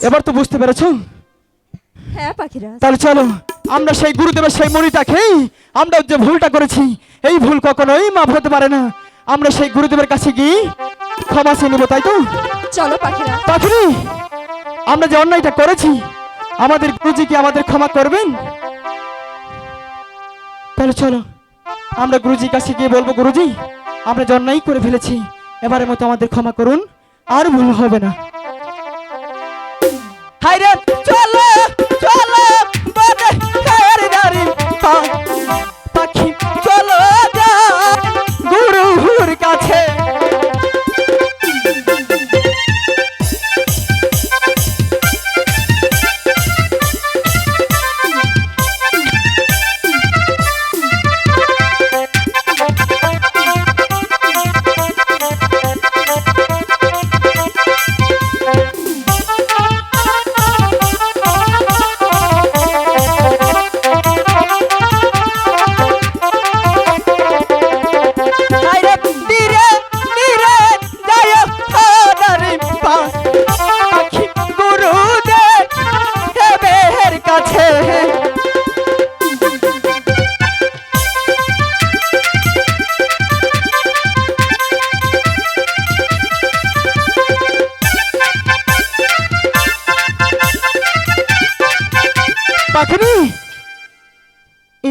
এবার তো বুঝতে পেরেছ? হ্যাঁ তাহলে চলো আমরা সেই গুরুদেবের সেই মণিটাকেই আমরা যে ভুলটা করেছি এই ভুল কখনোই মাফ হতে পারে না। আমরা সেই গুরুদেবের কাছে গিয়ে ক্ষমা চেয়ে নেব তাই তো? চলো পাখিরাজ। পাখিনি আমরা যে অন্যায়টা করেছি আমাদের গুরুজি কি আমাদের ক্ষমা করবেন? তাহলে চলো আমরা গুরুজির কাছে গিয়ে বলব গুরুজি আমরা যে অন্যায় করে ফেলেছি এবারের মতো আমাদের ক্ষমা করুন আর ভুল হবে না। হাইরে চল।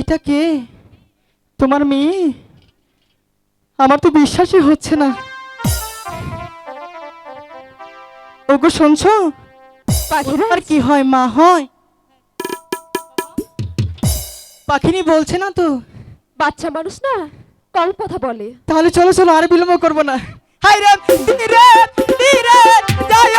এটা কে? তোমার মেয়ে? আমার তো বিশ্বাসই হচ্ছে না। ওগো শুনছো? আর কি হয় মা হয়। পাখিনি বলছে না তো? বাচ্চা মানুষ না কম কথা বলে। তাহলে চলো চলো আর বিলম্ব করব না। হাই রে ধীরে ধীরে যাই